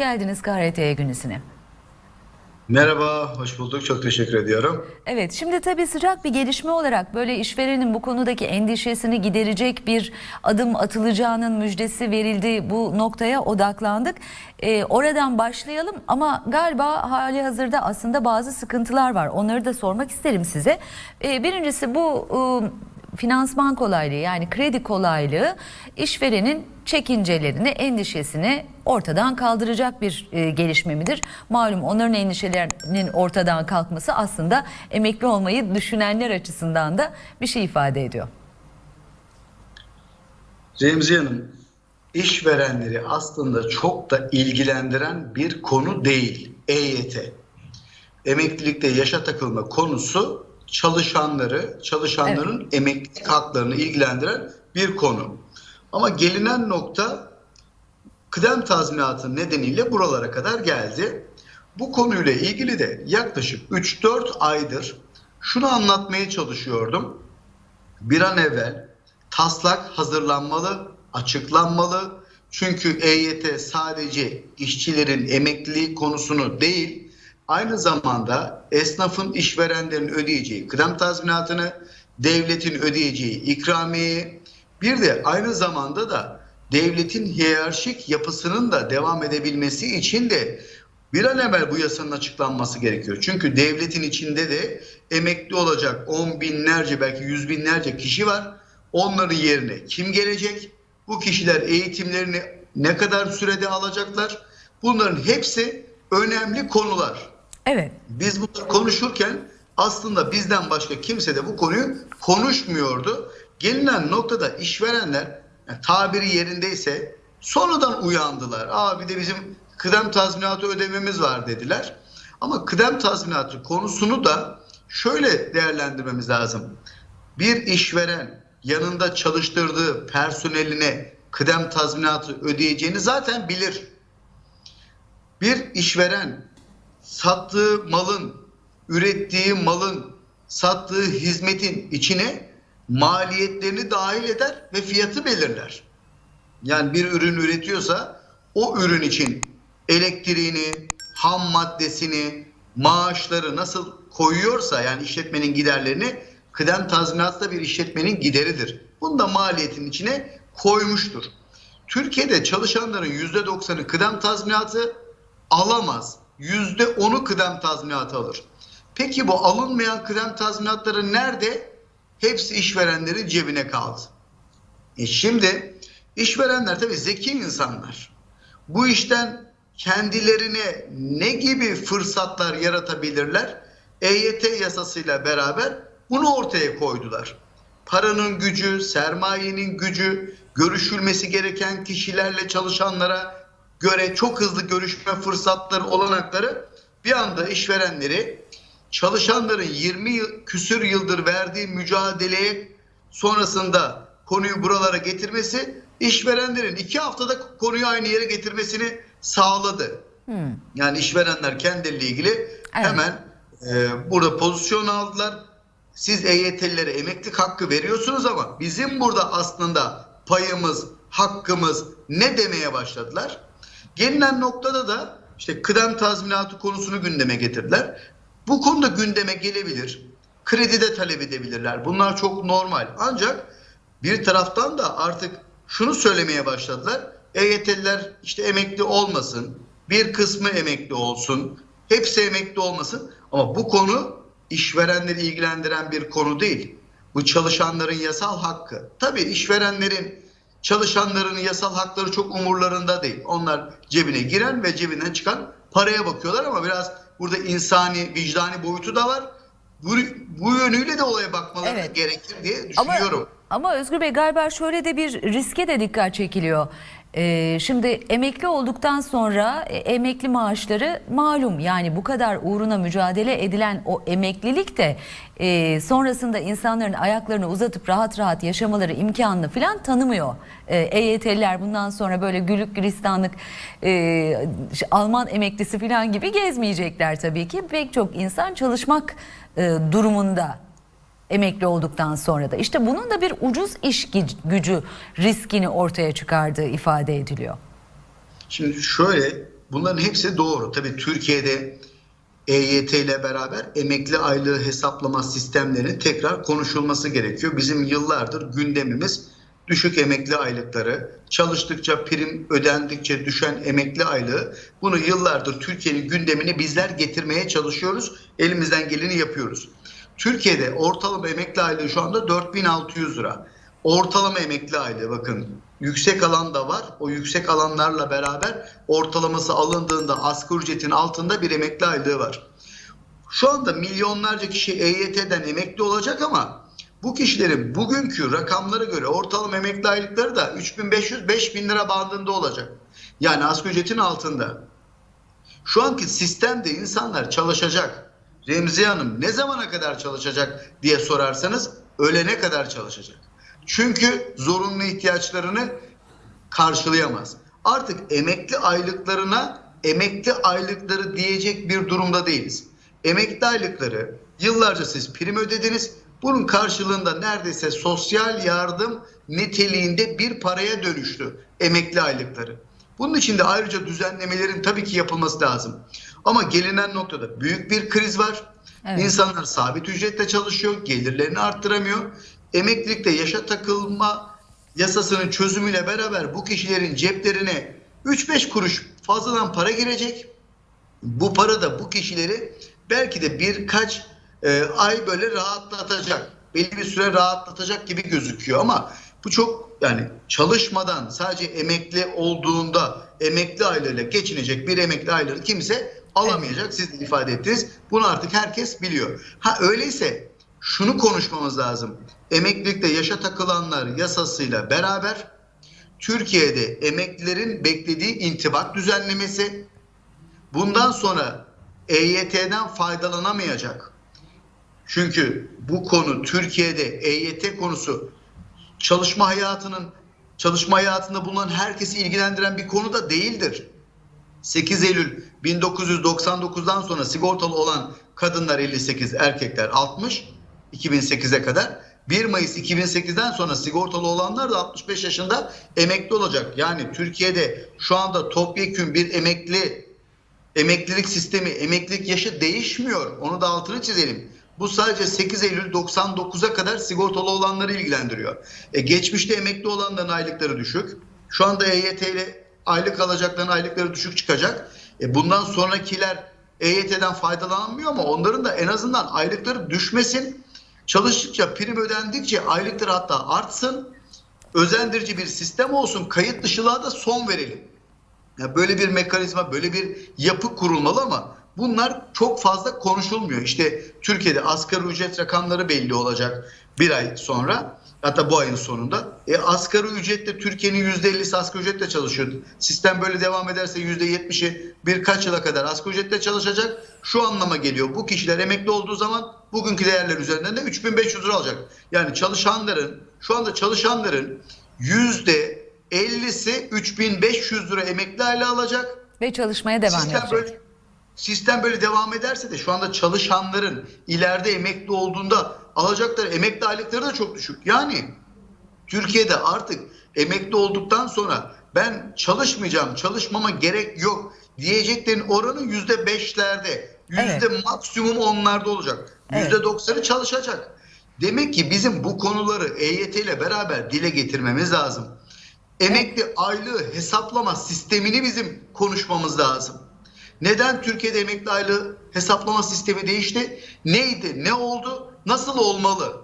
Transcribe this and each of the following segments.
geldiniz KRT Günü'süne. Merhaba, hoş bulduk. Çok teşekkür ediyorum. Evet şimdi tabii sıcak bir gelişme olarak böyle işverenin bu konudaki endişesini giderecek bir adım atılacağının müjdesi verildi. Bu noktaya odaklandık. Ee, oradan başlayalım ama galiba hali hazırda aslında bazı sıkıntılar var. Onları da sormak isterim size. Ee, birincisi bu ıı, finansman kolaylığı yani kredi kolaylığı işverenin çekincelerini, endişesini ortadan kaldıracak bir e, gelişme midir? Malum onların endişelerinin ortadan kalkması aslında emekli olmayı düşünenler açısından da bir şey ifade ediyor. Remziye Hanım, işverenleri aslında çok da ilgilendiren bir konu değil EYT. Emeklilikte yaşa takılma konusu çalışanları, çalışanların emeklilik haklarını ilgilendiren bir konu. Ama gelinen nokta kıdem tazminatı nedeniyle buralara kadar geldi. Bu konuyla ilgili de yaklaşık 3-4 aydır şunu anlatmaya çalışıyordum. Bir an evvel taslak hazırlanmalı, açıklanmalı. Çünkü EYT sadece işçilerin emekliliği konusunu değil, aynı zamanda esnafın işverenlerin ödeyeceği kıdem tazminatını, devletin ödeyeceği ikramiyeyi, bir de aynı zamanda da devletin hiyerarşik yapısının da devam edebilmesi için de bir an evvel bu yasanın açıklanması gerekiyor. Çünkü devletin içinde de emekli olacak on binlerce belki yüz binlerce kişi var. Onların yerine kim gelecek? Bu kişiler eğitimlerini ne kadar sürede alacaklar? Bunların hepsi önemli konular. Evet. Biz bunları konuşurken aslında bizden başka kimse de bu konuyu konuşmuyordu. Gelinen noktada işverenler yani tabiri yerindeyse sonradan uyandılar. Aa bir de bizim kıdem tazminatı ödememiz var dediler. Ama kıdem tazminatı konusunu da şöyle değerlendirmemiz lazım. Bir işveren yanında çalıştırdığı personeline kıdem tazminatı ödeyeceğini zaten bilir. Bir işveren sattığı malın, ürettiği malın, sattığı hizmetin içine maliyetlerini dahil eder ve fiyatı belirler. Yani bir ürün üretiyorsa o ürün için elektriğini, ham maddesini, maaşları nasıl koyuyorsa yani işletmenin giderlerini kıdem tazminatı da bir işletmenin gideridir. Bunu da maliyetin içine koymuştur. Türkiye'de çalışanların %90'ı kıdem tazminatı alamaz. %10'u kıdem tazminatı alır. Peki bu alınmayan kıdem tazminatları nerede? Hepsi işverenlerin cebine kaldı. E şimdi işverenler tabii zeki insanlar. Bu işten kendilerine ne gibi fırsatlar yaratabilirler? EYT yasasıyla beraber bunu ortaya koydular. Paranın gücü, sermayenin gücü, görüşülmesi gereken kişilerle çalışanlara göre çok hızlı görüşme fırsatları, olanakları bir anda işverenleri çalışanların 20 yıl, küsür yıldır verdiği mücadeleye sonrasında konuyu buralara getirmesi işverenlerin iki haftada konuyu aynı yere getirmesini sağladı. Hmm. Yani işverenler kendileriyle ilgili hemen e, burada pozisyon aldılar. Siz EYT'lilere emeklilik hakkı veriyorsunuz ama bizim burada aslında payımız, hakkımız ne demeye başladılar? Gelinen noktada da işte kıdem tazminatı konusunu gündeme getirdiler. Bu konuda gündeme gelebilir. Kredi de talep edebilirler. Bunlar çok normal. Ancak bir taraftan da artık şunu söylemeye başladılar. EYT'liler işte emekli olmasın. Bir kısmı emekli olsun. Hepsi emekli olmasın. Ama bu konu işverenleri ilgilendiren bir konu değil. Bu çalışanların yasal hakkı. Tabii işverenlerin çalışanların yasal hakları çok umurlarında değil. Onlar cebine giren ve cebinden çıkan paraya bakıyorlar ama biraz burada insani, vicdani boyutu da var. Bu, bu yönüyle de olaya bakmaları Evet. gerekir diye Ama, düşünüyorum. ama Özgür Bey galiba şöyle de bir riske de dikkat çekiliyor. Ee, şimdi emekli olduktan sonra e, emekli maaşları malum yani bu kadar uğruna mücadele edilen o emeklilik de e, sonrasında insanların ayaklarını uzatıp rahat rahat yaşamaları imkanını falan tanımıyor. E, EYT'liler bundan sonra böyle gülük gülistanlık e, Alman emeklisi falan gibi gezmeyecekler tabii ki. Pek çok insan çalışmak durumunda emekli olduktan sonra da işte bunun da bir ucuz iş gü- gücü riskini ortaya çıkardığı ifade ediliyor. Şimdi şöyle bunların hepsi doğru. Tabii Türkiye'de EYT ile beraber emekli aylığı hesaplama sistemlerinin tekrar konuşulması gerekiyor. Bizim yıllardır gündemimiz düşük emekli aylıkları, çalıştıkça prim ödendikçe düşen emekli aylığı. Bunu yıllardır Türkiye'nin gündemine bizler getirmeye çalışıyoruz. Elimizden geleni yapıyoruz. Türkiye'de ortalama emekli aylığı şu anda 4600 lira. Ortalama emekli aylığı bakın yüksek alan da var. O yüksek alanlarla beraber ortalaması alındığında asgari ücretin altında bir emekli aylığı var. Şu anda milyonlarca kişi EYT'den emekli olacak ama bu kişilerin bugünkü rakamlara göre ortalama emekli aylıkları da 3500-5000 lira bandında olacak. Yani asgari ücretin altında. Şu anki sistemde insanlar çalışacak. Remziye Hanım ne zamana kadar çalışacak diye sorarsanız ölene kadar çalışacak. Çünkü zorunlu ihtiyaçlarını karşılayamaz. Artık emekli aylıklarına emekli aylıkları diyecek bir durumda değiliz. Emekli aylıkları yıllarca siz prim ödediniz. Bunun karşılığında neredeyse sosyal yardım niteliğinde bir paraya dönüştü emekli aylıkları. Bunun için de ayrıca düzenlemelerin tabii ki yapılması lazım. Ama gelinen noktada büyük bir kriz var. Evet. İnsanlar sabit ücretle çalışıyor, gelirlerini arttıramıyor. Emeklilikte yaşa takılma yasasının çözümüyle beraber bu kişilerin ceplerine 3-5 kuruş fazladan para girecek. Bu para da bu kişileri belki de birkaç e, ay böyle rahatlatacak. Belli bir süre rahatlatacak gibi gözüküyor ama bu çok yani çalışmadan sadece emekli olduğunda emekli aylığıyla geçinecek bir emekli aylığı kimse alamayacak. Siz de ifade ettiniz. Bunu artık herkes biliyor. Ha öyleyse şunu konuşmamız lazım. Emeklilikte yaşa takılanlar yasasıyla beraber Türkiye'de emeklilerin beklediği intibak düzenlemesi bundan sonra EYT'den faydalanamayacak. Çünkü bu konu Türkiye'de EYT konusu çalışma hayatının çalışma hayatında bulunan herkesi ilgilendiren bir konu da değildir. 8 Eylül 1999'dan sonra sigortalı olan kadınlar 58, erkekler 60 2008'e kadar 1 Mayıs 2008'den sonra sigortalı olanlar da 65 yaşında emekli olacak. Yani Türkiye'de şu anda topyekün bir emekli emeklilik sistemi, emeklilik yaşı değişmiyor. Onu da altını çizelim. Bu sadece 8 Eylül 99'a kadar sigortalı olanları ilgilendiriyor. E, geçmişte emekli olanların aylıkları düşük. Şu anda EYT ile aylık alacakların aylıkları düşük çıkacak. E, bundan sonrakiler EYT'den faydalanamıyor ama onların da en azından aylıkları düşmesin. Çalıştıkça prim ödendikçe aylıkları hatta artsın. Özendirici bir sistem olsun. Kayıt dışılığa da son verelim. Ya böyle bir mekanizma, böyle bir yapı kurulmalı ama bunlar çok fazla konuşulmuyor. İşte Türkiye'de asgari ücret rakamları belli olacak bir ay sonra. Hatta bu ayın sonunda. E, asgari ücretle Türkiye'nin %50'si asgari ücretle çalışıyor. Sistem böyle devam ederse %70'i birkaç yıla kadar asgari ücretle çalışacak. Şu anlama geliyor. Bu kişiler emekli olduğu zaman bugünkü değerler üzerinden de 3500 lira alacak. Yani çalışanların, şu anda çalışanların yüzde 50'si 3500 lira emekli aile alacak. Ve çalışmaya devam Sistem yapacak. böyle sistem böyle devam ederse de şu anda çalışanların ileride emekli olduğunda alacakları emekli aylıkları da çok düşük. Yani Türkiye'de artık emekli olduktan sonra ben çalışmayacağım, çalışmama gerek yok diyeceklerin oranı yüzde beşlerde, yüzde maksimum onlarda olacak. Evet. Yüzde doksanı çalışacak. Demek ki bizim bu konuları EYT ile beraber dile getirmemiz lazım. Emekli aylığı hesaplama sistemini bizim konuşmamız lazım. Neden Türkiye'de emekli aylığı hesaplama sistemi değişti? Neydi? Ne oldu? Nasıl olmalı?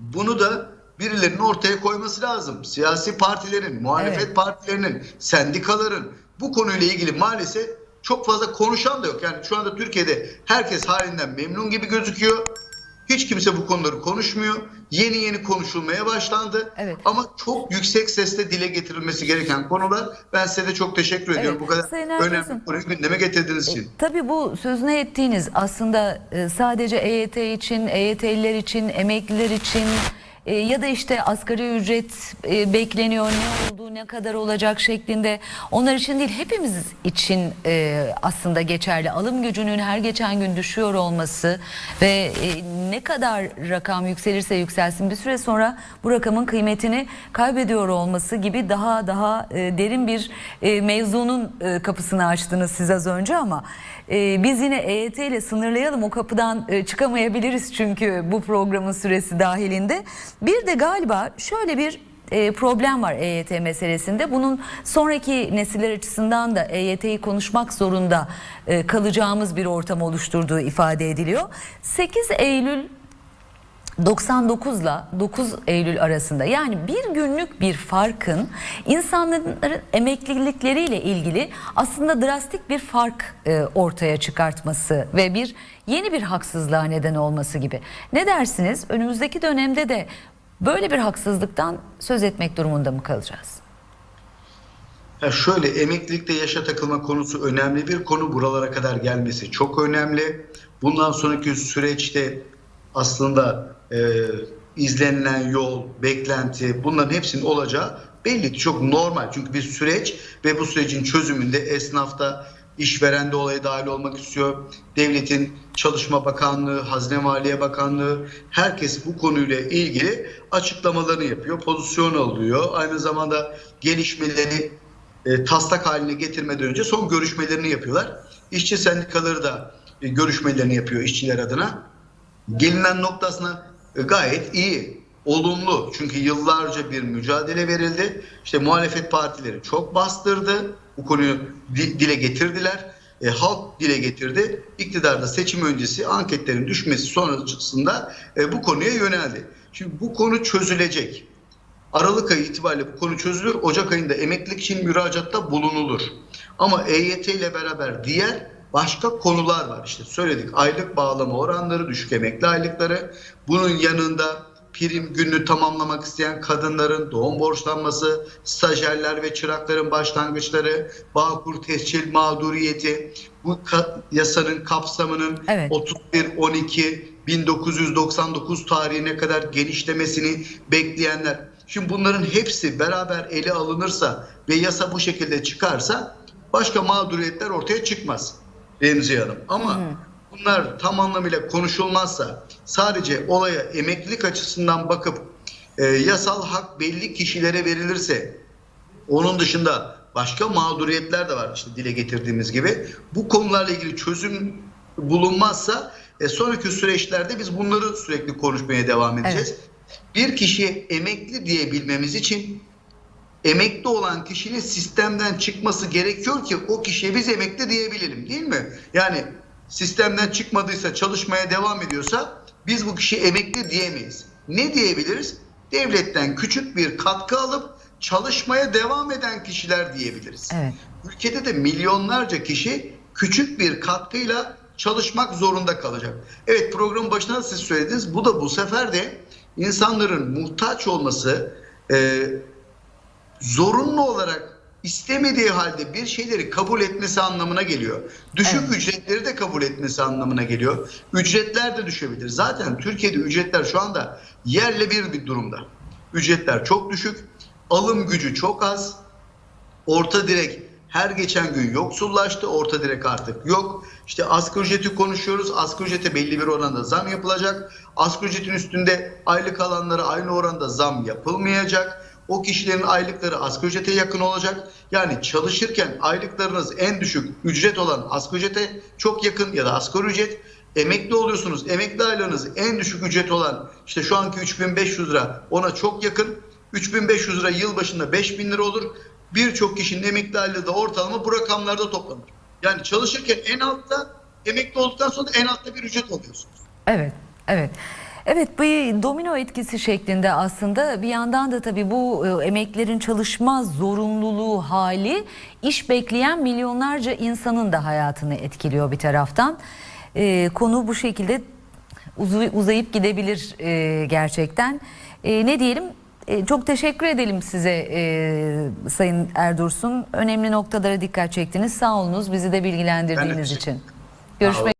Bunu da birilerinin ortaya koyması lazım. Siyasi partilerin, muhalefet Evet. partilerinin, sendikaların bu konuyla ilgili maalesef çok fazla konuşan da yok. Yani şu anda Türkiye'de herkes halinden memnun gibi gözüküyor. Hiç kimse bu konuları konuşmuyor. Yeni yeni konuşulmaya başlandı. Evet. Ama çok yüksek sesle dile getirilmesi gereken konular. Ben size de çok teşekkür ediyorum. Bu kadar Sayın önemli konuyu gündeme getirdiğiniz için. Tabii bu sözünü ettiğiniz aslında e, sadece EYT için, EYT'liler için, emekliler için e, ya da işte asgari ücret e, bekleniyor ne olduğu ne kadar olacak şeklinde onlar için değil hepimiz için e, aslında geçerli alım gücünün her geçen gün düşüyor olması ve e, ne kadar rakam yükselirse yükselsin bir süre sonra bu rakamın kıymetini kaybediyor olması gibi daha daha e, derin bir e, mevzunun e, kapısını açtınız siz az önce ama e, biz yine EYT ile sınırlayalım o kapıdan çıkamayabiliriz çünkü bu programın süresi dahilinde. Bir de galiba şöyle bir e, problem var EYT meselesinde. Bunun sonraki nesiller açısından da EYT'yi konuşmak zorunda e, kalacağımız bir ortam oluşturduğu ifade ediliyor. 8 Eylül 99 ile 9 Eylül arasında yani bir günlük bir farkın insanların emeklilikleriyle ilgili aslında drastik bir fark e, ortaya çıkartması ve bir yeni bir haksızlığa neden olması gibi. Ne dersiniz? Önümüzdeki dönemde de böyle bir haksızlıktan söz etmek durumunda mı kalacağız? Ya şöyle emeklilikte yaşa takılma konusu önemli bir konu. Buralara kadar gelmesi çok önemli. Bundan sonraki süreçte aslında e, izlenilen yol, beklenti bunların hepsinin olacağı belli çok normal. Çünkü bir süreç ve bu sürecin çözümünde esnafta işveren de olaya dahil olmak istiyor. Devletin Çalışma Bakanlığı, Hazine Maliye Bakanlığı herkes bu konuyla ilgili açıklamalarını yapıyor. Pozisyon alıyor. Aynı zamanda gelişmeleri e, taslak haline getirmeden önce son görüşmelerini yapıyorlar. İşçi sendikaları da e, görüşmelerini yapıyor işçiler adına. Gelinen noktasına e, gayet iyi, olumlu. Çünkü yıllarca bir mücadele verildi. İşte muhalefet partileri çok bastırdı. Bu konuyu di- dile getirdiler. E, halk dile getirdi. İktidarda seçim öncesi anketlerin düşmesi sonrasında e, bu konuya yöneldi. Şimdi bu konu çözülecek. Aralık ayı itibariyle bu konu çözülür. Ocak ayında emeklilik için müracaatta bulunulur. Ama EYT ile beraber diğer başka konular var. İşte söyledik aylık bağlama oranları, düşük emekli aylıkları. Bunun yanında prim gününü tamamlamak isteyen kadınların doğum borçlanması, stajyerler ve çırakların başlangıçları, Bağkur tescil mağduriyeti, bu ka- yasanın kapsamının Evet. 31-12 1999 tarihine kadar genişlemesini bekleyenler. Şimdi bunların hepsi beraber ele alınırsa ve yasa bu şekilde çıkarsa başka mağduriyetler ortaya çıkmaz Remziye Hanım. Ama bunlar tam anlamıyla konuşulmazsa sadece olaya emeklilik açısından bakıp e, yasal hak belli kişilere verilirse onun dışında başka mağduriyetler de var işte dile getirdiğimiz gibi. Bu konularla ilgili çözüm bulunmazsa e, sonraki süreçlerde biz bunları sürekli konuşmaya devam edeceğiz. Bir kişiye emekli diyebilmemiz için emekli olan kişinin sistemden çıkması gerekiyor ki o kişiye biz emekli diyebilelim değil mi? Yani sistemden çıkmadıysa çalışmaya devam ediyorsa biz bu kişiye emekli diyemeyiz. Ne diyebiliriz? Devletten küçük bir katkı alıp çalışmaya devam eden kişiler diyebiliriz. Evet. Ülkede de milyonlarca kişi küçük bir katkıyla çalışmak zorunda kalacak. Evet programın başında da siz söylediniz. Bu da bu sefer de insanların muhtaç olması e, zorunlu olarak istemediği halde bir şeyleri kabul etmesi anlamına geliyor. Düşük Evet. ücretleri de kabul etmesi anlamına geliyor. Ücretler de düşebilir. Zaten Türkiye'de ücretler şu anda yerle bir bir durumda. Ücretler çok düşük, alım gücü çok az. Orta direk her geçen gün yoksullaştı. Orta direk artık yok. İşte asgari ücreti konuşuyoruz. Asgari ücrete belli bir oranda zam yapılacak. Asgari ücretin üstünde aylık alanlara aynı oranda zam yapılmayacak. O kişilerin aylıkları asgari ücrete yakın olacak. Yani çalışırken aylıklarınız en düşük ücret olan asgari ücrete çok yakın ya da asgari ücret. Emekli oluyorsunuz. Emekli aylığınız en düşük ücret olan işte şu anki 3500 lira ona çok yakın. 3500 lira yıl başında 5000 lira olur. Birçok kişinin emekli aylığı da ortalama bu rakamlarda toplanır. Yani çalışırken en altta, emekli olduktan sonra en altta bir ücret alıyorsunuz. Evet, evet. Evet bu domino etkisi şeklinde aslında bir yandan da tabii bu e, emeklerin çalışma zorunluluğu hali iş bekleyen milyonlarca insanın da hayatını etkiliyor bir taraftan. E, konu bu şekilde uzayıp gidebilir e, gerçekten. E, ne diyelim? E, çok teşekkür edelim size e, Sayın Erdursun. Önemli noktalara dikkat çektiniz. Sağ olunuz bizi de bilgilendirdiğiniz için. Görüşmek